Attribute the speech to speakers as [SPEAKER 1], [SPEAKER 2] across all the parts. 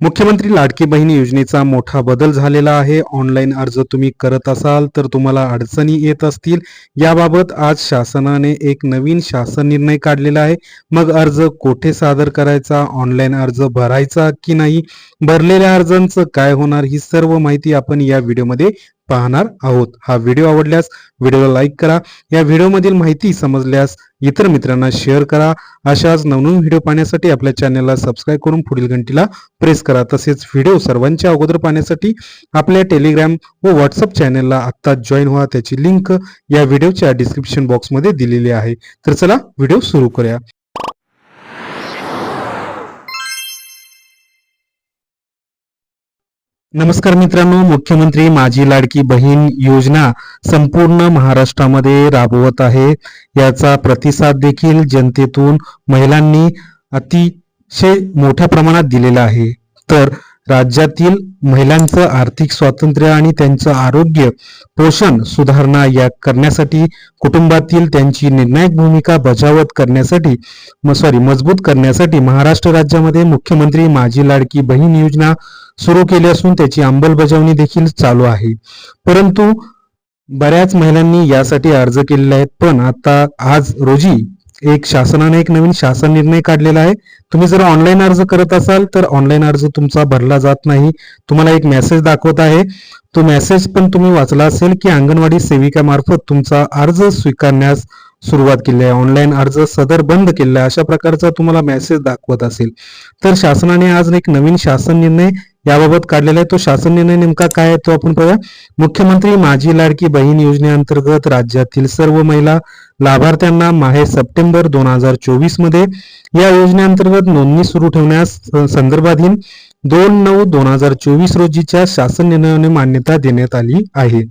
[SPEAKER 1] मुख्यमंत्री लाडकी बहीण योजनेचा मोठा बदल झालेला आहे. ऑनलाईन अर्ज तुम्ही करत असाल तर तुम्हाला अडचणी येत असतील. याबाबत आज शासनाने एक नवीन शासन निर्णय काढलेला आहे. मग अर्ज कोठे सादर करायचा? ऑनलाईन अर्ज भरायचा की नाही? भरलेल्या अर्जांचं काय होणार? ही सर्व माहिती आपण या व्हिडिओमध्ये पाहणार आहोत. हा व्हिडिओ आवडल्यास व्हिडिओला लाईक करा. या व्हिडिओमधील माहिती समजल्यास इतर मित्रांना शेअर करा. अशाच नवनवीन व्हिडिओ पाहण्यासाठी आपल्या चॅनलला सबस्क्राईब करून पुढील घंटीला प्रेस करा. तसेच व्हिडिओ सर्वांच्या अगोदर पाहण्यासाठी आपल्या टेलिग्राम व व्हॉट्सअप चॅनलला आत्ता जॉईन व्हा. त्याची लिंक या व्हिडिओच्या डिस्क्रिप्शन बॉक्समध्ये दिलेली आहे. तर चला व्हिडिओ सुरू करूया. नमस्कार मित्रांनो मुख्यमंत्री माझी लाडकी बहीण योजना संपूर्ण महाराष्ट्रामध्ये राबवत आहे. याचा प्रतिसाद देखील जनतेतून महिलांनी अतिशय मोठ्या प्रमाणात दिलेला आहे. तर राज्यातील महिलांचं आर्थिक स्वातंत्र्य आणि त्यांचं आरोग्य पोषण सुधारणा या करण्यासाठी कुटुंबातील त्यांची निर्णायक भूमिका बजावत करण्यासाठी सॉरी मजबूत करण्यासाठी महाराष्ट्र राज्यामध्ये मुख्यमंत्री माझी लाडकी बहीण योजना सुरू केली असून त्याची अंमलबजावणी देखील चालू आहे. परंतु बऱ्याच महिलांनी यासाठी अर्ज केलेले आहेत पण आता आज रोजी एक शासनाने एक नवीन शासन निर्णय काढलेला आहे. तुम्ही जर ऑनलाईन अर्ज करत असाल तर ऑनलाईन अर्ज तुमचा भरला जात नाही. तुम्हाला एक मेसेज दाखवत आहे. तो मेसेज पण तुम्ही वाचला असेल की अंगणवाडी सेविकेमार्फत तुमचा अर्ज स्वीकारण्यास सुरुवात केली आहे. ऑनलाईन अर्ज सदर बंद केलेला आहे. अशा प्रकारचा तुम्हाला मेसेज दाखवत असेल. तर शासनाने आज एक नवीन शासन निर्णय याबाबत काढलेला आहे. तो शासन निर्णय नेमका काय आहे तो आपण पाहूया. मुख्यमंत्री माझी लाडकी बहीण योजनेअंतर्गत राज्यातील सर्व महिला लाभार्थ्यांना माहे सप्टेंबर दोन हजार चोवीसमध्ये या योजनेअंतर्गत नोंदणी सुरू ठेवण्यास संदर्भाधीन दोन नऊ दोन हजार चोवीस रोजीच्या शासन निर्णयाने मान्यता देण्यात आली आहे.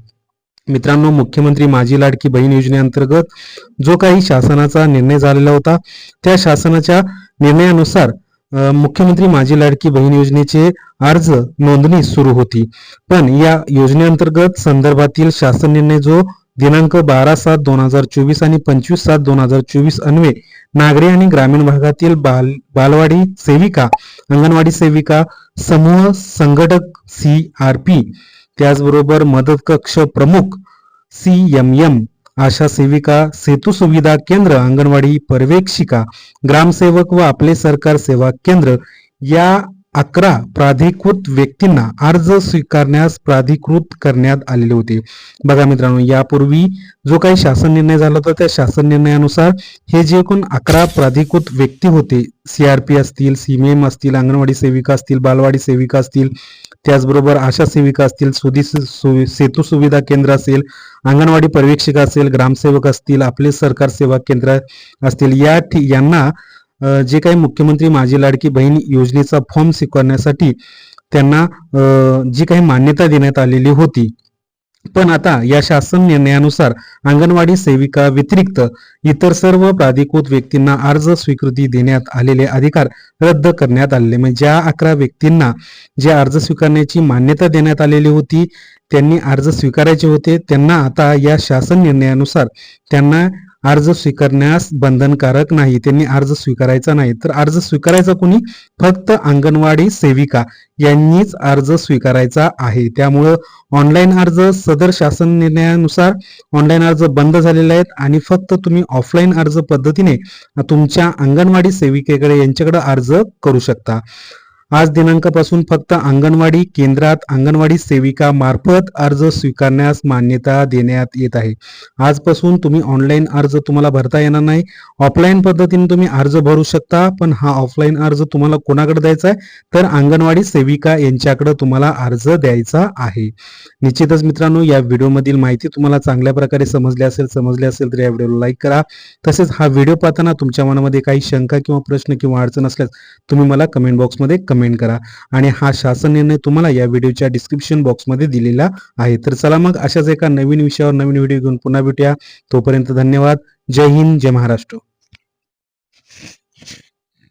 [SPEAKER 1] मित्रांनो मुख्यमंत्री माझी लाडकी बहीण योजनेअंतर्गत जो काही शासनाचा निर्णय झालेला होता त्या शासनाच्या निर्णयानुसार मुख्यमंत्री माझी लाडकी बहीण योजनेचे अर्ज नोंदणी सुरू होती. पण या योजनेअंतर्गत संदर्भातील शासन निर्णय जो दिनांक बारा सात दोन हजार चोवीस आणि पंचवीस सात दोन हजार चोवीस अन्वे नागरी आणि ग्रामीण भागातील बाल बालवाडी सेविका अंगणवाडी सेविका समूह संघटक सी आर पी त्याचबरोबर मदत कक्ष प्रमुख सी एम एम आशा सेविका सेतू सुविधा केंद्र अंगणवाडी पर्यवेक्षिका ग्रामसेवक व आपले सरकार सेवा केंद्र या अकरा प्राधिकृत व्यक्तींना अर्ज स्वीकारण्यास प्राधिकृत करण्यात आलेले होते. बघा मित्रांनो यापूर्वी जो काही शासन निर्णय झाला होता त्या शासन निर्णयानुसार हे जे एकूण अकरा प्राधिकृत व्यक्ती होते सीआरपी असतील सीमेम असतील अंगणवाडी सेविका असतील बालवाडी सेविका असतील त्याचबरोबर आशा सेविका असतील सुधी सेतू सुविधा केंद्र असेल अंगणवाडी पर्यवेक्षिका असेल ग्रामसेवक असतील आपले सरकार सेवा केंद्र असतील या यांना जे काही मुख्यमंत्री माझी लाडकी बहीण योजनेचा फॉर्म स्वीकारण्यासाठी त्यांना जी काही मान्यता देण्यात आलेली होती पण आता या शासन निर्णयानुसार अंगणवाडी सेविका व्यतिरिक्त इतर सर्व प्राधिकृत व्यक्तींना अर्ज स्वीकृती देण्यात आलेले अधिकार रद्द करण्यात आलेले. म्हणजे ज्या अकरा व्यक्तींना जे अर्ज स्वीकारण्याची मान्यता देण्यात आलेली होती त्यांनी अर्ज स्वीकारायचे होते. त्यांना आता या शासन निर्णयानुसार त्यांना अर्ज स्वीकारण्यास बंधनकारक नाही. त्यांनी अर्ज स्वीकारायचा नाही. तर अर्ज स्वीकारायचा कोणी? फक्त अंगणवाडी सेविका यांनीच अर्ज स्वीकारायचा आहे. त्यामुळं ऑनलाईन अर्ज सदर शासन निर्णयानुसार ऑनलाईन अर्ज बंद झालेले आहेत आणि फक्त तुम्ही ऑफलाईन अर्ज पद्धतीने तुमच्या अंगणवाडी सेविकेकडे यांच्याकडे अर्ज करू शकता. आज दिनांकापासून फक्त अंगणवाडी केंद्रात अंगणवाडी सेविका मार्फत अर्ज स्वीकारण्यास मान्यता देण्यात येत आहे. आजपासून तुम्ही ऑनलाईन अर्ज तुम्हाला भरता येणार नाही. ऑफलाईन पद्धतीने तुम्ही अर्ज भरू शकता पण हा ऑफलाईन अर्ज तुम्हाला कोणाकडे द्यायचा आहे? तर अंगणवाडी सेविका यांच्याकडे तुम्हाला अर्ज द्यायचा आहे. निश्चितच मित्रांनो या व्हिडिओमधील माहिती तुम्हाला चांगल्या प्रकारे समजली असेल समजली असेल तर या व्हिडिओला लाईक करा. तसेच हा व्हिडिओ पाहताना तुमच्या मनामध्ये काही शंका किंवा प्रश्न किंवा अडचण असल्यास तुम्ही मला कमेंट बॉक्समध्ये कमेंट कमेंट करा. आणि हा शासन निर्णय तुम्हाला या व्हिडिओच्या डिस्क्रिप्शन बॉक्समध्ये दिलेला आहे. तर चला मग अशाच एका नवीन विषयावर नवीन व्हिडिओ घेऊन पुन्हा भेटूया. तोपर्यंत धन्यवाद. जय हिंद जय महाराष्ट्र.